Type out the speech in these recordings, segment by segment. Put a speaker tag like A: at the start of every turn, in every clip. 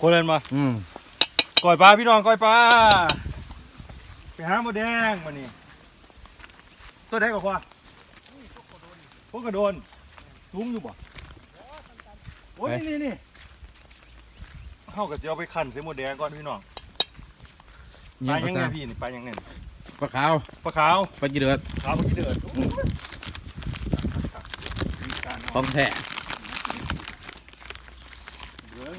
A: คนเล่นมา
B: อืม
A: ก่อยปลาพี่น้องก่อยปลาไปหาหมดแดงมานี่ตัวไหนก็ว่าพวกกระโดนสูงอยู่บ่โอ้ยนี่นี่เข้ากับเสียวไปขันใส่หมดแดงก่อนพี่น้องป
B: ยั
A: ลางยังไง
B: ไง
A: พี่นี่ปลายังไง
B: ปลาขาว
A: ปลาขาว
B: ปลาจีเดือด
A: ขาวเมื่อกี้เดือด
B: ของแท้ อืม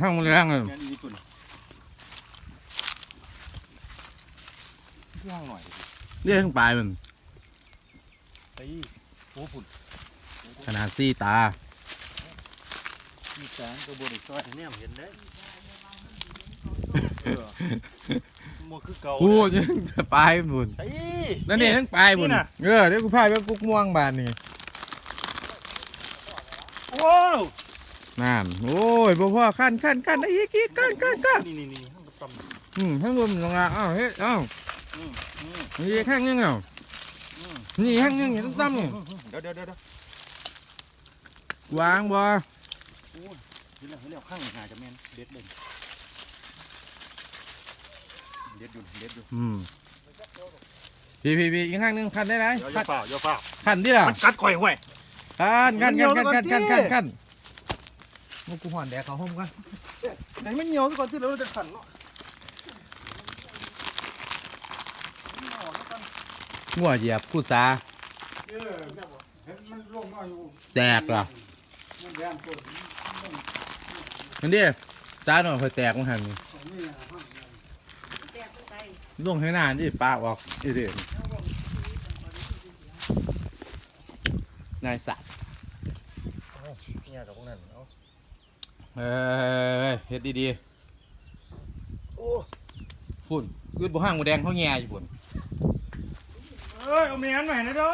B: ห้างมันแรงเลย
A: งานอีกคนย่างหน่อย
B: เรียกทั้งปลายมัน
A: ไอ้โอ้ฝุ่น
B: ขนาดซี่ตา
A: มีแสงกระบวนอีกซอยเนี่ยเห็นได้หมดคือเก่า
B: พูดยังปลายบุญ
A: ไอ้
B: นั่นนี่ทั้งปลายบุญ
A: นี่น่ะ
B: เออเดี๋ยวกูพาไปกุ๊กม่วงบานนี่
A: ว้าว
B: นั่นโอ้ยบ่พ่อขั้นขั้นขั้นไอ้อีกอีกขั้นขั้นขั้น
A: นี่นี่นี่ห้างกระตำ
B: อืมทั้งรวมลงอะอ้าวเฮ้ยอ้าว
A: อืมอืม
B: นี่ข้างยังเอ้า
A: อืม
B: นี่ข้างยังอย่าต้องตั้มนี่
A: เดี๋ยวเดี๋ยวเดี๋ยวเดี๋ยว
B: วางบ่
A: เห็นแล้วเห็นแล้วข้างหาจะแม่นเด็ดเลยเด็ดอยู่เด็ดอยู่
B: อืมพี่พี่พี่อีกข้างหนึงขั้นได้ไหม
A: เดี๋ยวอย่า
B: ขั้น
A: เปล่าอย่าเปล่า
B: ขั้นที่ล่ะ
A: มันกัดข่อยห่วย
B: ขั้นขั้นขั้นขั้นขั้นขั้นขั้น โมกูห่อนแดกเขาห้องกัน
A: ไหนมันเหนียวซะก่อนที่เราจะขันเนาะ
B: งัวเหยียบพูดซาแตกเหรอ
C: มันแดงตัว
B: มันดิจ้าหน่อยคอยแตกมันหันล่วงข้างหน้าดิปากออกอีเดีนายสัตว์
A: เนี่ยกับพวกนั้นเอา
B: เอ้ยเฮ็ดดี
A: โอ้
B: ๆพุ่นยืดบ่ห้างหมูแดงเขาแง่อยู่พุ่น
A: เอ้ยเอาเมียนใหม่นะเด้อ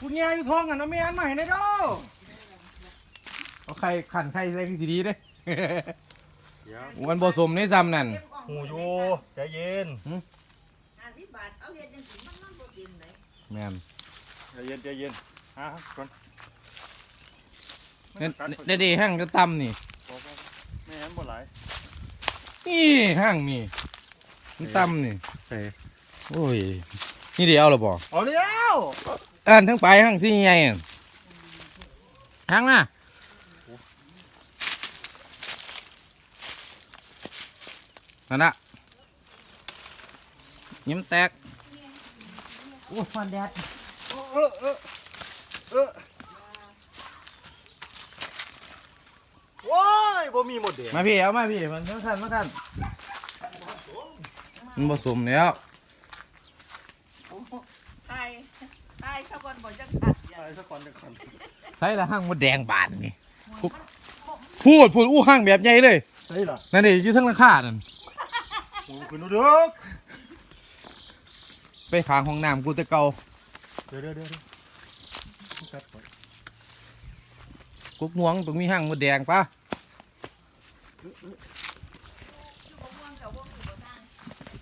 A: คุณยายอยู่ท้องกันเอาเมียนใหม่นะเด้อ
B: เอาไข่ขันไข่ใส่สีดีเด้
A: ว
B: มันผสมในซ้ำนั่น
A: หูอยู่ใจเย็น
D: บาทเอาเฮ็ดจังสิมันมันบ่กินเลย
B: แม่น
A: ใจเย็นใจเย็นฮะก่อน
B: ได้ดีห้างจะตำนี่
A: บอกว่าไม่งั้นบ่หลาย
B: นี่ห้างนี่มันตำนี่
A: ใช่
B: โอ้ยนี่เดียวเหรอบ่
A: เอาแล้ว
B: อ่านทั้งไปห้างซี่ใหญ่อะห้างน่ะนั่นน่ะยิ้มแตก
D: โอ้ยฟันแดด
A: เออเออเออโอ้ย บ่มีหมดเดียว
B: มาพี่เอามาพี่มันมาขันมาขันมันผสมแล้ว
D: ตายตายสักวันบ่จังตัดอย่า
A: ตายสักคนจะขัน
B: ใช่ละห้างมดแดงบานนี่พูดพูดอู้ห้างแบบใหญ่เลย
A: ใช่ล่ะ
B: นั่นดิอยู่ทั้งราคานั่น
A: โอ้ยคุณดูเด้อ
B: ไปขางห้องน้ำกูจะเก่า
A: เดี๋ยวเดี๋ยวเดี๋ยวเดี๋ยวกัดก่อน
B: กุกหวงตรงมีห้างมดแดงปะ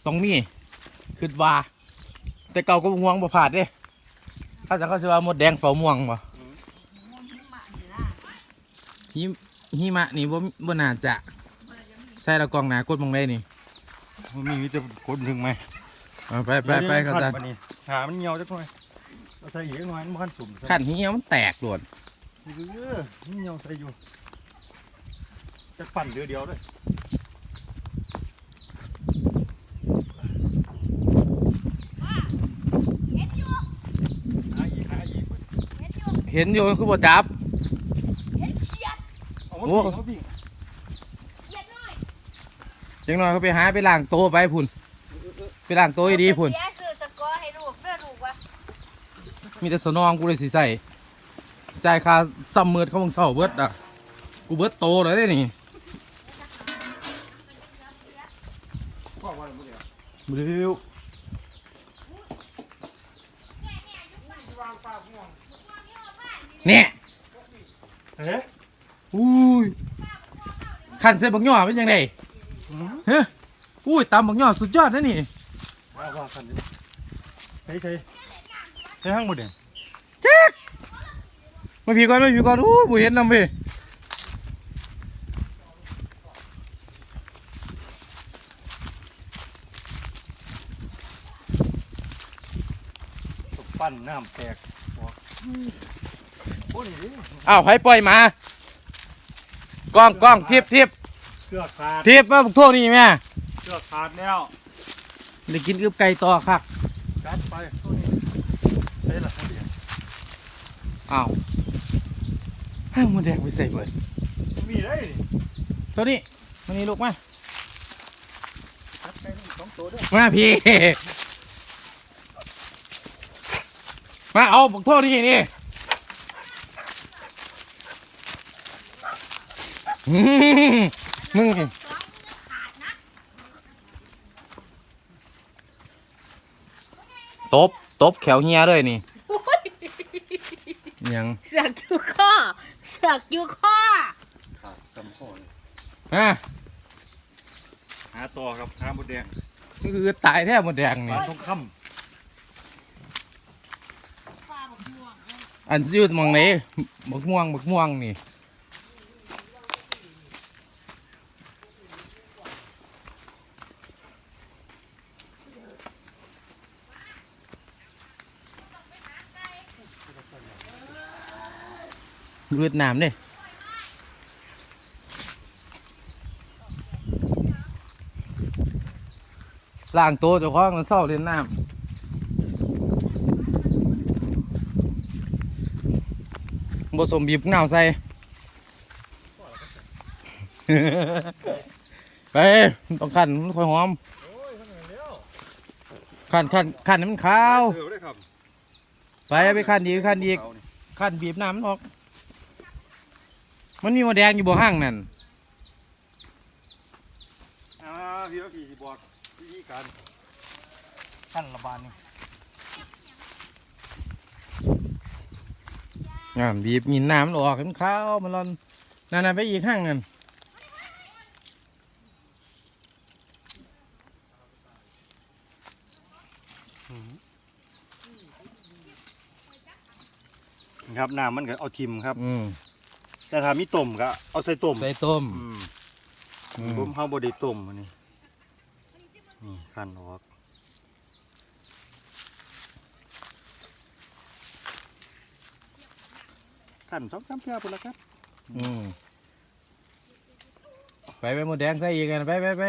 B: ตรงมีคือว่า แต่เก่ากุกหวงบ่ผาดเด้ถ้าจะเขาจะว่ามดแดงเฝ้าม่วงบ่
D: ม่วงหิมะนี่ล่ะ
B: หิมหิมะนี่บ่บ่น่าจะ
D: มันจะมี
B: ใช่ละกองหนากดมองได้นี่
A: มันมีวิธีกดถึงไหม
B: เอาไปไปไปเขาจะ
A: ขัดมานี่หามันเหี่ยวจักหน่อยเอาใส่อีกหน่อยมันขั้นสุ่ม
B: ขันเหี่ยวมันแตกโดด
A: เออมันเหี่ยวใส่อยู่ จะปั่นเดียวเดียวด้วย
D: เฮ็ดอยู่
A: หาอีกหาอีก
D: เฮ็ดอยู่
B: เห็นอยู่คือบ่จับ
D: เฮ็ดเขียด
A: เอา
B: โอ้
A: เอาบิ่ง
D: เขียดน้อย
B: จังหน่อยเขาไปหาไปล้างโตไปพุ่นไปล้างโตให้ดีพุ่น
D: เสียซื้อสกอร์ให้ลูกเด้อลูกว่า
B: มีแต่สนองกูเลยสิใส่จ่ายค่าซัมเมอร์เขาบังเศร้าเบิดอะกูเบิดโตเลยได้นี่
A: เนี่ย
B: บริว
C: วางปากม่วง
B: เนี่ย
A: เอ๊ะ
B: อุ้ยขันใส่บักย่อเป็นยังไง
A: อืม
B: เฮ้ยอุ้ยตำบักย่อสุดยอดนะนี่
A: เอาไปว่ากันดิเฮ้ยเฮ้ยเฮ้ยห้างหมดเนี่ย
B: มาผีก่อนมาผีก่อนอู้บุเห็นนำไป
A: ปั้นน้ำแตกบอกโอ้ยนี่ดิ
B: อ้าวไผปล่อยหมากล้องกล้องทิบทิบ
A: เชือกขาด
B: ทิบมาบุกโทษนี่แม่
A: เชือกขาดแล้ว
B: ได้กินอึบไก่ต่อครับ
A: กัดไปตัวนี้เฮ้ยล่ะเดี๋ยว
B: อ้าวห้างหมดแดงไปใส่เบิด
A: มีได้นี่
B: ตัวนี้มันนี่ลูกมา
A: กัดไปนี่สองตัวด้วย
B: มาพี่ มาเอาบุกโทษนี่นี่อื้อหือมึงนี่ตบ ตบแขวเฮียเลยนี่ยัง
E: เสือกอยู่ข้อเสือกอยู่ข้อ
A: ขาดจำข้อเลย
B: อะ
A: หาต่อครับหาหมดแดง
B: นี่คือตายแท้หมดแดงนี่
A: ทองค
B: อันยืดมองไหนบักม่วงบักม่วงนี่เวียดนามเด้ล่างโตเจ้าของมันเศร้าเล่นน้ำ ผสมบีบเงาใส่ ไปต้องขันมันค่อยหอมำ
A: โอ้ยทำไงแล้ว
B: ขันขันขันให้มันขาว
A: เออได้ครับ
B: ไปเอาไปขันอีกขันอีก
A: เอานี่
B: ขันบีบน้ำมันออก มันมีหมดแดงอยู่บ่ห้างนั่น
A: อ่าพี่ว่าพี่สิบอกวิธีการขั้นระบาดนี่
B: อ่าบีบมีน้ำมันออกให้มันขาวมันร้อนนั่นๆไปอีกห้างนั่น
A: ครับน้ำมันก็เอาทิมครับ
B: อืม
A: แต่ถ้ามีต้มก็เอาใส่ต้ม
B: ใส่ต้ม
A: อืม
B: อืม
A: ผมเฮาบ่ได้ต้มอันนี้นี่ขั้นออก ขั้นสองสามเที่ยวพุ่นละครับ
B: อืมไปไปหมดแดงใส่อีกกันไปไปไป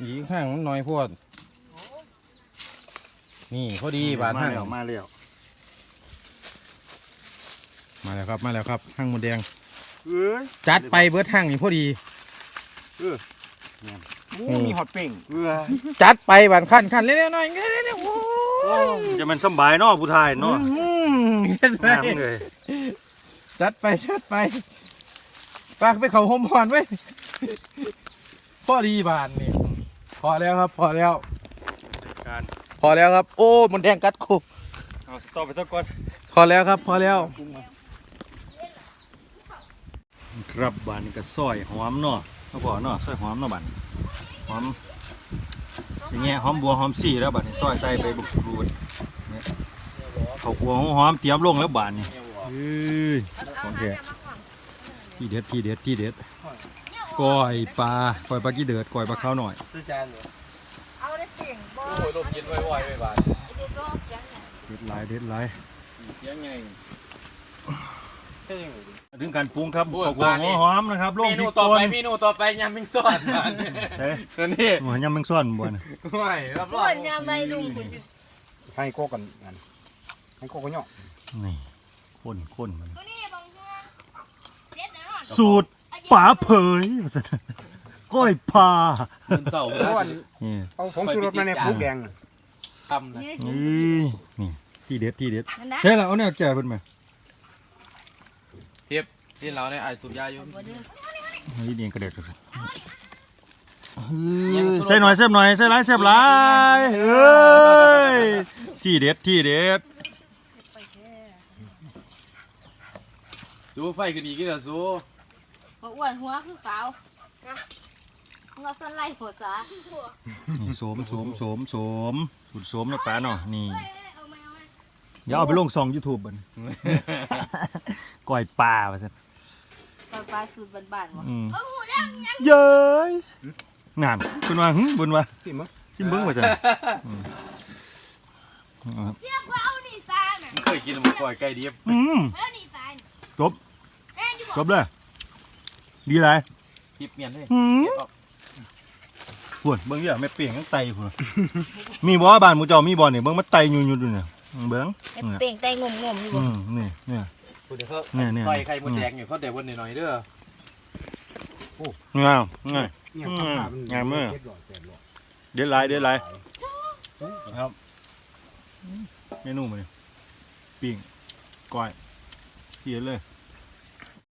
B: อีกห้างมันน้อยโพวด นี่พอดีบาท
A: มา
B: ห้าง
A: แล้วมาแล้ว
B: มาแล้วครับมาแล้วครับห้างหมดแดง
A: เอ้ย
B: จัดไปเบิดห้างนี่พอดี
A: โอ้มีฮอตเป่งเอ้ย
B: จัดไปบานขั้นขั้นเร็วๆหน่อยเร็วๆโอ้ย
A: จะมันสำบายเนาะผู้ชายเนาะ
B: อืมเห็นไหม
A: น้ำเลย
B: จัดไปจัดไปปากไปเขาหอมหอนไว้ยพอดีบานนี่พอแล้วครับ พอแล้ว
A: การ
B: พอแล้วครับ โอ้หมดแดงกัดคุ
A: เอาสต๊อปไปสักก่อน
B: พอแล้วครับ พอแล้ว
A: ครับบานนี้ก็ซอยหอมเนาะเขาบอกเนาะซอยหอมเนาะบานหอม อย่างเงี้ยหอมบัวหอมสีแล้วบานนี้ซอยใส่ไปบุกรูดเนี่ยเขากลัวหอมๆเตรียมลงแล้วบานนี้เอ้ยของแท้ที่เด็ดที่เด็ดที่เด็ดก้อยปลาก้อยปลากี่เดือดก้อยปลาข้าวหน่อย
D: เอาได้เสียงบ่
B: โอ้ยลมเย็นไวๆไปบาน
D: เด็กรอบยังไง
A: เด็ดหลายเด็ดหลาย
B: ยังไง
A: ถึงการปรุงครับ
B: โอ้ย
A: ข้าวกลัว
B: บานนี้
A: หอมๆนะครับล
B: เม
A: งพริ
B: นู
A: ก
B: ต่อ
A: ป่
B: ไป
A: น
B: เมนูต่อไปยำมิงซ่อนบานนี่
A: เฮ้ย
B: นี่
A: หัวยำแมงซ่อนบ่นะ
B: ไม่รับร
E: ส่
B: อ
E: ว
B: ง
E: นยามใบลุงคุณสิ
C: ให้โกกันกันให้โกกันเนาะ
A: นี่ข้นข้นมัน
D: ตัวนี้บางเทื่อเด็ดแน่นอน
A: สูตรป๋าเผยว่าซั่นก้อยปลา
B: มันเสาร์
C: เพราะว่า
A: นี่
C: เอาผงชูรสมาในปุ๊กแดงน่ะ
B: ทำนะ
E: นี่
A: นี่นี่ที่เด็ดที่เด็ด
E: นั่นนะ
A: เฮ้ยเราเอาเนี่ยแก่เพิ่นมา
B: ที่เราเนี่ยไอ้สุดยาอยู่
A: เฮ้ยนี่กระเด็ดกระเด็ดใส่หน่อยเสียบหน่อยใส่หลายเสียบหลายเอ้ยที่เด็ดที่เด็ด
B: ดูไฟก็ดีกี่ละสู
E: หัวอ้วนหัวคือขาวมึงเอาสไลด์หัวซะ
A: นี่โสมโสมโสมโสมสูตรโสมนะป้าเนาะนี่
E: เอาไหมเอาไหม
A: เดี๋ยวเอาไปลงซองยูทูบบัดนก้อยปลาว่าซั่น
E: ปลา ปลาสูตรบ้านๆวะ
A: อืมเย้ยงานคุณว่าหึบนว่า
C: สิมั้ง
A: ชิมเบิ้งว่าซั่นอืม
E: เอาหนีซ้ายน่ะ
B: เคยกินหมูกรอยไก่ดิบ
A: อืม
E: เอาหนีซ้าย
A: จบจบเลยดีไร
B: ดิบเมียนเลย
A: หืมพุ่นเบิ้งเยอะไม่เปลี่ยนทั้งไตพุ่นมีบ่บ้านหมูเจ้ามีบ่นี่เบิ้งมันไตยุ่ยๆอยู่เนี่ยเบิ้ง
E: ไอ้เป่งไตงมๆอยู่
A: อื
E: บ่
A: มนี่เนี่ย
B: คุณเดี๋ยวเขา
A: เนี่ยเนี่ย
B: ต่อยไข่มดแดงอยู่เขาเดี๋ยววันหน่อยๆเด้อ
A: งามง่าย
C: เนี่ย
A: อืม
C: ข้าวมัน
A: งามมาก
C: เจ็ดร้อยแปดร้อย
A: เด็ดหลายเด็ดหลายครับเมนูมาเลยปิ้งก้อยเทียนเลย